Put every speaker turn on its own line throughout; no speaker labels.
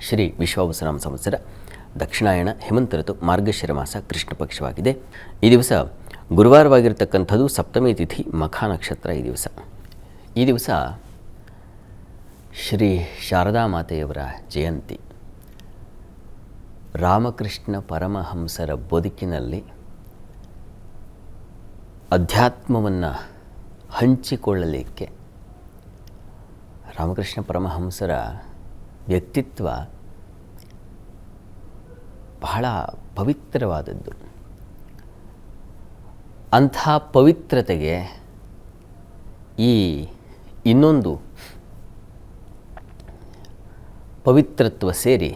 ಶ್ರೀ ವಿಶ್ವಾವಸನಾಮ ಸಂವತ್ಸರ ದಕ್ಷಿಣಾಯಣ ಹೇಮಂತ ಋತು ಮಾರ್ಗಶಿರ ಮಾಸ ಕೃಷ್ಣ ಪಕ್ಷವಾಗಿದೆ. ಈ ದಿವಸ ಗುರುವಾರವಾಗಿರ್ತಕ್ಕಂಥದ್ದು ಸಪ್ತಮಿ ತಿಥಿ ಮಖಾ ನಕ್ಷತ್ರ ಈ ದಿವಸ. ಈ ದಿವಸ ಶ್ರೀ ಶಾರದಾ ಮಾತೆಯವರ ಜಯಂತಿ. ರಾಮಕೃಷ್ಣ ಪರಮಹಂಸರ ಬದುಕಿನಲ್ಲಿ ಅಧ್ಯಾತ್ಮವನ್ನು ಹಂಚಿಕೊಳ್ಳಲಿಕ್ಕೆ ರಾಮಕೃಷ್ಣ ಪರಮಹಂಸರ ವ್ಯಕ್ತಿತ್ವ ಬಹಳ ಪವಿತ್ರವಾದದ್ದು. ಅಂಥ ಪವಿತ್ರತೆಗೆ ಈ ಇನ್ನೊಂದು ಪವಿತ್ರತ್ವ ಸೇರಿ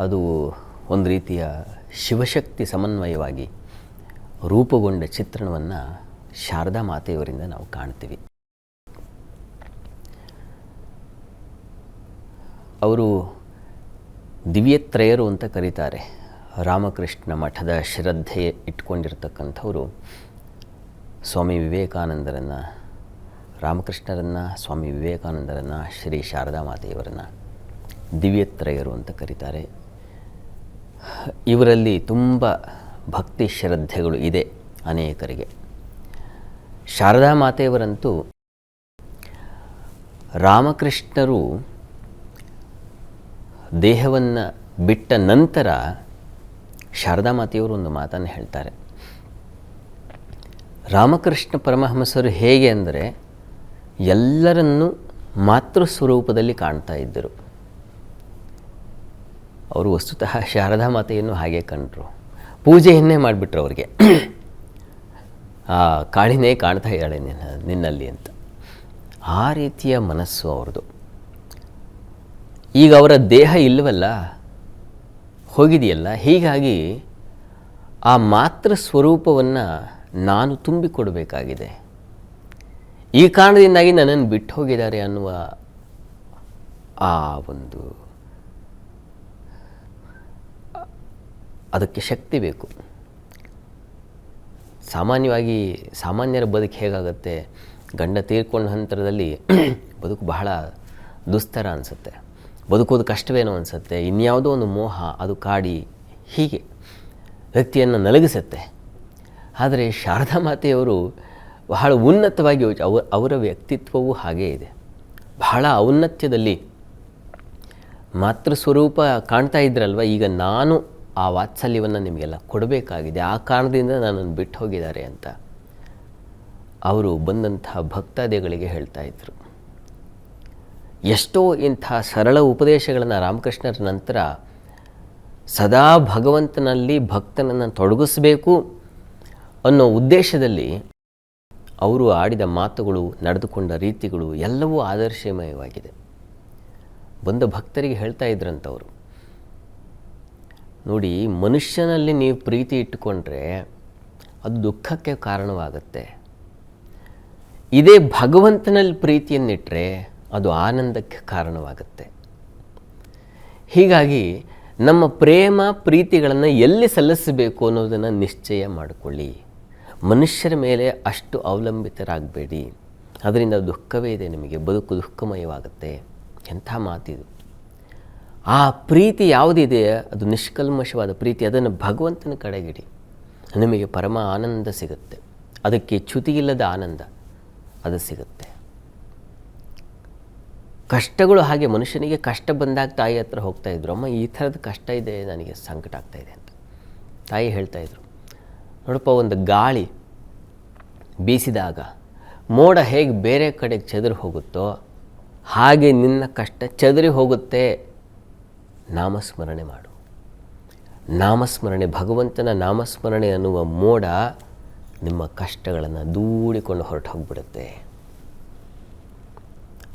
ಅದು ಒಂದು ರೀತಿಯ ಶಿವಶಕ್ತಿ ಸಮನ್ವಯವಾಗಿ ರೂಪುಗೊಂಡ ಚಿತ್ರಣವನ್ನು ಶಾರದಾ ಮಾತೆಯವರಿಂದ ನಾವು ಕಾಣ್ತೀವಿ. ಅವರು ದಿವ್ಯತ್ರಯರು ಅಂತ ಕರೀತಾರೆ. ರಾಮಕೃಷ್ಣ ಮಠದ ಶ್ರದ್ಧೆ ಇಟ್ಕೊಂಡಿರ್ತಕ್ಕಂಥವರು ಸ್ವಾಮಿ ವಿವೇಕಾನಂದರನ್ನು, ರಾಮಕೃಷ್ಣರನ್ನು, ಸ್ವಾಮಿ ವಿವೇಕಾನಂದರನ್ನು, ಶ್ರೀ ಶಾರದಾ ಮಾತೆಯವರನ್ನು ದಿವ್ಯತ್ರಯರು ಅಂತ ಕರೀತಾರೆ. ಇವರಲ್ಲಿ ತುಂಬ ಭಕ್ತಿ ಶ್ರದ್ಧೆಗಳು ಇದೆ ಅನೇಕರಿಗೆ. ಶಾರದಾ ಮಾತೆಯವರಂತೂ ರಾಮಕೃಷ್ಣರು ದೇಹವನ್ನು ಬಿಟ್ಟ ನಂತರ ಶಾರದಾ ಮಾತೆಯವರು ಒಂದು ಮಾತನ್ನು ಹೇಳ್ತಾರೆ. ರಾಮಕೃಷ್ಣ ಪರಮಹಂಸರು ಹೇಗೆ ಅಂದರೆ ಎಲ್ಲರನ್ನು ಮಾತೃ ಸ್ವರೂಪದಲ್ಲಿ ಕಾಣ್ತಾ ಇದ್ದರು. ಅವರು ವಸ್ತುತಃ ಶಾರದಾ ಮಾತೆಯನ್ನು ಹಾಗೆ ಕಂಡರು. ಪೂಜೆಯನ್ನೇ ಮಾಡಿಬಿಟ್ರು ಅವರಿಗೆ. ಆ ಕಾಳಿನೇ ಕಾಣ್ತಾ ಇದ್ದಾಳೆ ನಿನ್ನ ನಿನ್ನಲ್ಲಿ ಅಂತ. ಆ ರೀತಿಯ ಮನಸ್ಸು ಅವ್ರದ್ದು. ಈಗ ಅವರ ದೇಹ ಇಲ್ಲವಲ್ಲ? ಹೋಗಿದೆಯಲ್ಲ? ಹೀಗಾಗಿ ಆ ಮಾತೃ ಸ್ವರೂಪವನ್ನು ನಾನು ತುಂಬಿಕೊಡಬೇಕಾಗಿದೆ. ಈ ಕಾರಣದಿಂದಾಗಿ ನನ್ನನ್ನು ಬಿಟ್ಟು ಹೋಗಿದ್ದಾರೆ ಅನ್ನುವ ಆ ಒಂದು ಅದಕ್ಕೆ ಶಕ್ತಿ ಬೇಕು. ಸಾಮಾನ್ಯವಾಗಿ ಸಾಮಾನ್ಯರ ಬದುಕು ಹೇಗಾಗುತ್ತೆ? ಗಂಡ ತೀರ್ಕೊಂಡ ಹಂತರದಲ್ಲಿ ಬದುಕು ಬಹಳ ದುಸ್ತರ ಅನಿಸುತ್ತೆ. ಬದುಕೋದು ಕಷ್ಟವೇನೋ ಅನಿಸುತ್ತೆ. ಇನ್ಯಾವುದೋ ಒಂದು ಮೋಹ, ಅದು ಕಾಡಿ ಹೀಗೆ ವ್ಯಕ್ತಿಯನ್ನು ನಲಗಿಸುತ್ತೆ. ಆದರೆ ಶಾರದಾ ಮಾತೆಯವರು ಬಹಳ ಉನ್ನತವಾಗಿ ಯೋಚ, ಅವ, ಅವರ ವ್ಯಕ್ತಿತ್ವವೂ ಹಾಗೇ ಇದೆ. ಬಹಳ ಔನ್ನತ್ಯದಲ್ಲಿ ಮಾತೃ ಸ್ವರೂಪ ಕಾಣ್ತಾ ಇದ್ರಲ್ವ? ಈಗ ನಾನು ಆ ವಾತ್ಸಲ್ಯವನ್ನು ನಿಮಗೆಲ್ಲ ಕೊಡಬೇಕಾಗಿದೆ. ಆ ಕಾರಣದಿಂದ ನನ್ನನ್ನು ಬಿಟ್ಟು ಹೋಗಿದ್ದಾರೆ ಅಂತ ಅವರು ಬಂದಂತಹ ಭಕ್ತಾದಿಗಳಿಗೆ ಹೇಳ್ತಾ ಇದ್ದರು ಎಷ್ಟೋ ಇಂಥ ಸರಳ ಉಪದೇಶಗಳನ್ನು ರಾಮಕೃಷ್ಣರ ನಂತರ ಸದಾ ಭಗವಂತನಲ್ಲಿ ಭಕ್ತನನ್ನು ತೊಡಗಿಸಬೇಕು ಅನ್ನೋ ಉದ್ದೇಶದಲ್ಲಿ ಅವರು ಆಡಿದ ಮಾತುಗಳು, ನಡೆದುಕೊಂಡ ರೀತಿಗಳು ಎಲ್ಲವೂ ಆದರ್ಶಮಯವಾಗಿದೆ. ಬಂದ ಭಕ್ತರಿಗೆ ಹೇಳ್ತಾ ಇದ್ರಂಥವ್ರು ನೋಡಿ, ಮನುಷ್ಯನಲ್ಲಿ ನೀವು ಪ್ರೀತಿ ಇಟ್ಟುಕೊಂಡ್ರೆ ಅದು ದುಃಖಕ್ಕೆ ಕಾರಣವಾಗುತ್ತೆ. ಇದೇ ಭಗವಂತನಲ್ಲಿ ಪ್ರೀತಿಯನ್ನಿಟ್ಟರೆ ಅದು ಆನಂದಕ್ಕೆ ಕಾರಣವಾಗುತ್ತೆ. ಹೀಗಾಗಿ ನಮ್ಮ ಪ್ರೇಮ, ಪ್ರೀತಿಗಳನ್ನು ಎಲ್ಲಿ ಸಲ್ಲಿಸಬೇಕು ಅನ್ನೋದನ್ನು ನಿಶ್ಚಯ ಮಾಡಿಕೊಳ್ಳಿ. ಮನುಷ್ಯರ ಮೇಲೆ ಅಷ್ಟು ಅವಲಂಬಿತರಾಗಬೇಡಿ. ಅದರಿಂದ ದುಃಖವೇ ಇದೆ ನಿಮಗೆ, ಬದುಕು ದುಃಖಮಯವಾಗುತ್ತೆ. ಎಂಥ ಮಾತಿದು. ಆ ಪ್ರೀತಿ ಯಾವುದಿದೆ? ಅದು ನಿಷ್ಕಲ್ಮಶವಾದ ಪ್ರೀತಿ. ಅದನ್ನು ಭಗವಂತನ ಕಡೆಗಿಡಿ. ನಿಮಗೆ ಪರಮ ಆನಂದ ಸಿಗುತ್ತೆ. ಅದಕ್ಕೆ ಚ್ಯುತಿಯಿಲ್ಲದ ಆನಂದ, ಅದು ಸಿಗುತ್ತೆ. ಕಷ್ಟಗಳು ಹಾಗೆ ಮನುಷ್ಯನಿಗೆ ಕಷ್ಟ ಬಂದಾಗ ತಾಯಿ ಹತ್ರ ಹೋಗ್ತಾ ಇದ್ರು. ಅಮ್ಮ, ಈ ಥರದ ಕಷ್ಟ ಇದೆ, ನನಗೆ ಸಂಕಟ ಆಗ್ತಾ ಅಂತ. ತಾಯಿ ಹೇಳ್ತಾ ಇದ್ರು, ನೋಡಪ್ಪ, ಒಂದು ಗಾಳಿ ಬೀಸಿದಾಗ ಮೋಡ ಹೇಗೆ ಬೇರೆ ಕಡೆಗೆ ಚದುರಿ ಹೋಗುತ್ತೋ ಹಾಗೆ ನಿನ್ನ ಕಷ್ಟ ಚದುರಿ ಹೋಗುತ್ತೆ. ನಾಮಸ್ಮರಣೆ ಮಾಡು. ನಾಮಸ್ಮರಣೆ, ಭಗವಂತನ ನಾಮಸ್ಮರಣೆ ಅನ್ನುವ ಮೋಡ ನಿಮ್ಮ ಕಷ್ಟಗಳನ್ನು ದೂಡಿಕೊಂಡು ಹೊರಟು ಹೋಗಿಬಿಡುತ್ತೆ.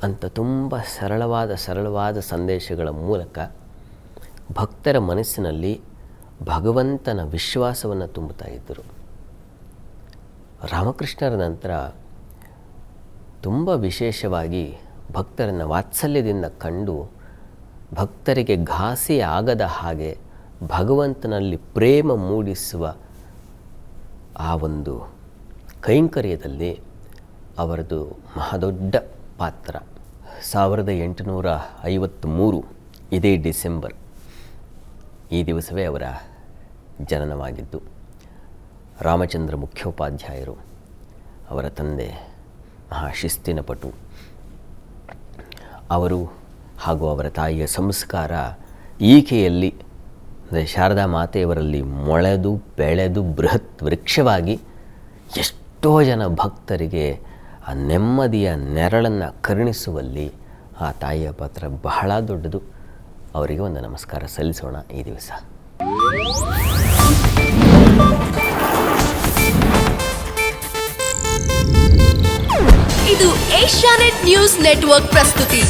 ಅಂತ ತುಂಬ ಸರಳವಾದ ಸರಳವಾದ ಸಂದೇಶಗಳ ಮೂಲಕ ಭಕ್ತರ ಮನಸ್ಸಿನಲ್ಲಿ ಭಗವಂತನ ವಿಶ್ವಾಸವನ್ನು ತುಂಬುತ್ತಾ ಇದ್ದರು. ರಾಮಕೃಷ್ಣರ ನಂತರ ತುಂಬ ವಿಶೇಷವಾಗಿ ಭಕ್ತರನ್ನು ವಾತ್ಸಲ್ಯದಿಂದ ಕಂಡು ಭಕ್ತರಿಗೆ ಘಾಸಿ ಆಗದ ಹಾಗೆ ಭಗವಂತನಲ್ಲಿ ಪ್ರೇಮ ಮೂಡಿಸುವ ಆ ಒಂದು ಕೈಂಕರ್ಯದಲ್ಲಿ ಅವರದು ಮಹಾದೊಡ್ಡ ಪಾತ್ರ. ಸಾವಿರದ ಎಂಟುನೂರ ಐವತ್ತ್ಮೂರು ಇದೇ ಡಿಸೆಂಬರ್. ಈ ದಿವಸವೇ ಅವರ ಜನನವಾಗಿದ್ದು, ರಾಮಚಂದ್ರ ಮುಖ್ಯೋಪಾಧ್ಯಾಯರು ಅವರ ತಂದೆ ಮಹಾಶಿಸ್ತಿನ ಪಟು. ಅವರು ಹಾಗೂ ಅವರ ತಾಯಿಯ ಸಂಸ್ಕಾರ ಈಕೆಯಲ್ಲಿ, ಅಂದರೆ ಶಾರದಾ ಮಾತೆಯವರಲ್ಲಿ ಮೊಳೆದು ಬೆಳೆದು ಬೃಹತ್ ವೃಕ್ಷವಾಗಿ ಎಷ್ಟೋ ಜನ ಭಕ್ತರಿಗೆ ಆ ನೆಮ್ಮದಿಯ ನೆರಳನ್ನು ಕರುಣಿಸುವಲ್ಲಿ ಆ ತಾಯಿಯ ಪಾತ್ರ ಬಹಳ ದೊಡ್ಡದು. ಅವರಿಗೆ ಒಂದು ನಮಸ್ಕಾರ ಸಲ್ಲಿಸೋಣ ಈ ದಿವಸ.
ಇದು ಏಷ್ಯಾನೆಟ್ ನ್ಯೂಸ್ ನೆಟ್ವರ್ಕ್ ಪ್ರಸ್ತುತಿ.